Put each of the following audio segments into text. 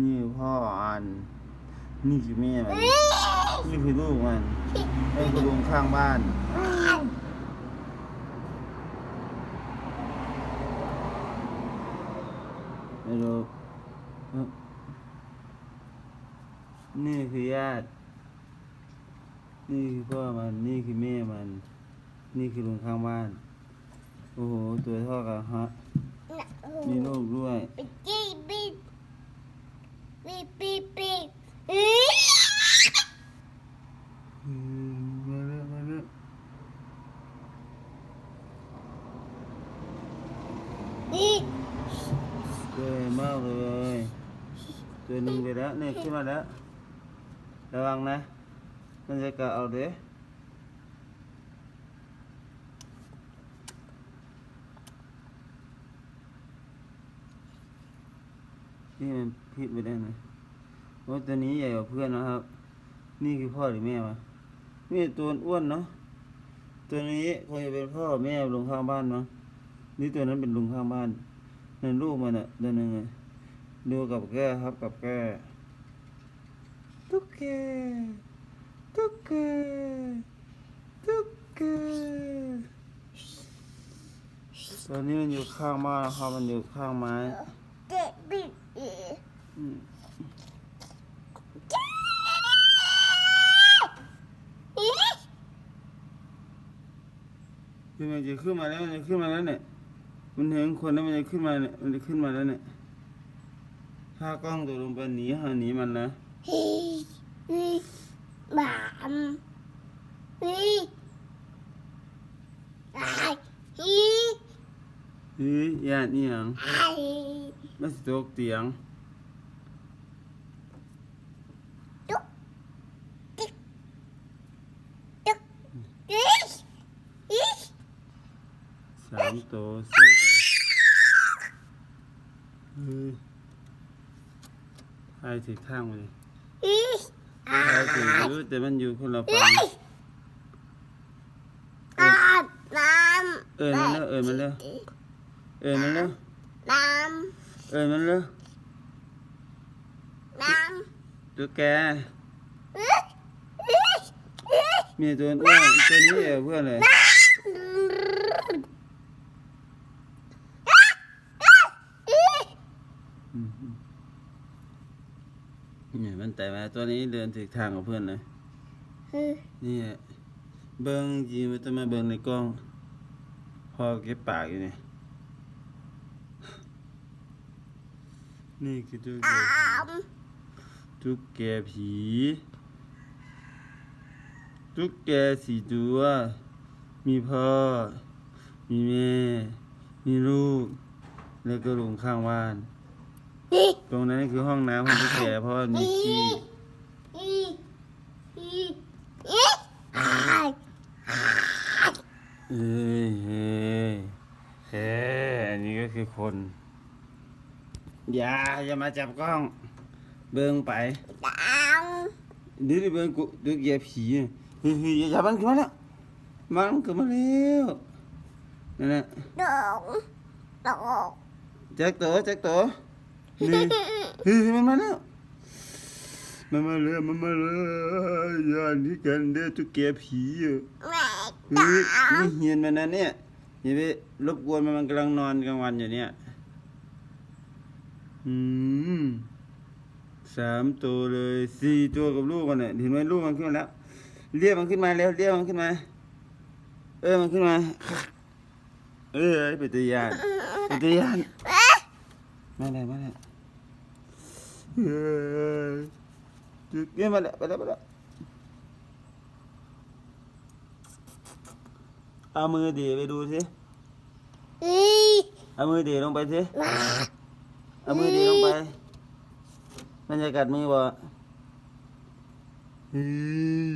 นี่พ่ออัน นี่คือแม่มันนี่คือลูกมันนี่คือลุงข้างบ้าน ไม่รู้เอ้านี่คือญาติ นี่คือพ่อมัน นี่คือแม่มัน นี่คือลุงข้างบ้าน โอ้โห ตัวเท่ากับฮะ มีลูกด้วยปิดจี้ปิด ปิดปิดปิดเอ้ยอืมมาแล้วมาแล้วนี่ตัวใหญ่มากเลยตัวหนึ่งไปแล้วเนี่ยขึ้นมาแล้วระวังนะมันจะกัดเอาเด้ นี่มันพิษไปได้ไหมโอ้ตัวนี้ใหญ่กว่าเพื่อนนะครับ นี่คือพ่อหรือแม่วะนี่ตัวอ้วนเนาะตัวนี้คงจะเป็นพ่อแม่ลุงข้างบ้านเนาะนี่ตัวนั้นเป็นลุงข้างบ้านนั่นลูกมันอะตัวหนึงอะดูกับแก้ครับกับแก้ตุ๊กแกตุ๊กแกตุ๊กแกตอนนี้มันอยู่ข้างบ้านนะครับมันอยู่ข้างไม้ คือมันจะขึ้นมาแล้วมันจะขึ้นมาแล้วเนี่ย มันเห็นคนแล้วมันจะขึ้นมาเนี่ยมันจะขึ้นมาแล้วเนี่ย ถ้ากล้องตัวลงไปหนีหาหนีมันนะเฮ้ยเฮ้ยบามเฮ้ยไอ้เฮ้ยเฮ้ยญานี่ยังไมันสิตกเตียง ตุ๊กติ๊กตุ๊กเฮ้ยเฮ้ย สามตัวสี่ตัวเฮ้ยให้ถึงทางมาเลยเฮ้ยอาให้ถึงอยู่แต่มันอยู่คนละฝั่งอาบน้ำเอิญมันแล้วเอิญมันแล้วเอิญมันแล้วน้เอิญมันแล้วน้ตัวแกมีตัวอ้วนตัวนี้เพื่อนเลยอืม เนี่ยมันแต่มาตัวนี้เดินถึงทางกับเพื่อนเลยนี่เบิ้งจริงมันต้องมาเบิ้งในกล้อง พอเก็บปากอยู่นี่นี่คือตุ๊กแกน้ำตุ๊กแกผีตุ๊กแกสี่ตัว มีพ่อ มีแม่ มีลูก แล้วก็ลุงข้างบ้านนี่ ตรงนั้นคือห้องน้ำของตุ๊กแกเพราะว่ามีขี้เอ้ยเฮ้ยเฮ้ยอันนี้ก็คือคน อย่าอย่ามาจับกล้อง เบิ่งไปดาวเดี๋ยวเบิ่งกูดูเหยียบผีเฮ้ยเฮ้ยอย่าจับมันขึ้นมาแล้วมันขึ้นมาแล้วนั่นแหละดอกดอกแจ็คตัวแจ็คตัว นี่เฮ้ยมันมาแล้วมันมาแล้วมันมาแล้วอย่าหนี่กันเด้อตุ๊กแกผีอะแม่เฮ้ยนี่เฮียนมันนะเนี่ยอย่าไปรบกวนมันมันกำลังนอนกลางวันอยู่เนี่ยอืมสามตัวเลยสี่ตัวกับลูกมันเนี่ยเห็นไหมลูกมันขึ้นมาแล้วเรียกมันขึ้นมาแล้วเรียกมันขึ้นมา เออมันขึ้นมา เออเป็นตัวยานเป็นตัวยานมาเลยมาเลย จุดเนี่ยมาแล้วไปแล้วไปแล้วเอามือดีไปดูสิเฮ้ยเอามือดีลงไปสิมาเอามือดีลงไป มันจะกัดมือบ่เฮ้ย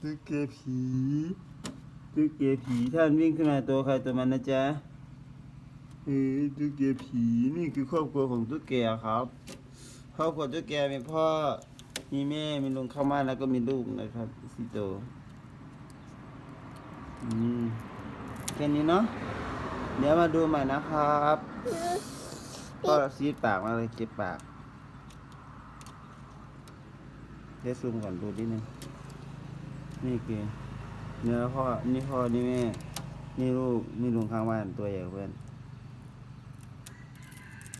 ตุ๊กแกผีตุ๊กแกผีท่านวิ่งขึ้นมาตัวใครตัวมันนะจ๊ะเฮ้ยตุ๊กแกผีนี่คือครอบครัวของตุ๊กแกครับ ครอบครัวตุ๊กแกมีพ่อ มีแม่ มีลุงเข้ามาแล้วก็มีลูกนะครับสี่ตัวอืมแค่นี้เนาะ เดี๋ยวมาดูใหม่นะครับ ก็ซีดปากมาเลยเก็บปากทสซูมก่อนดูนิดนึง นี่คือเนื้อพ่อ นี่พ่อ นี่แม่ นี่ลูก นี่ลุงข้างบ้านตัวใหญ่เพื่อน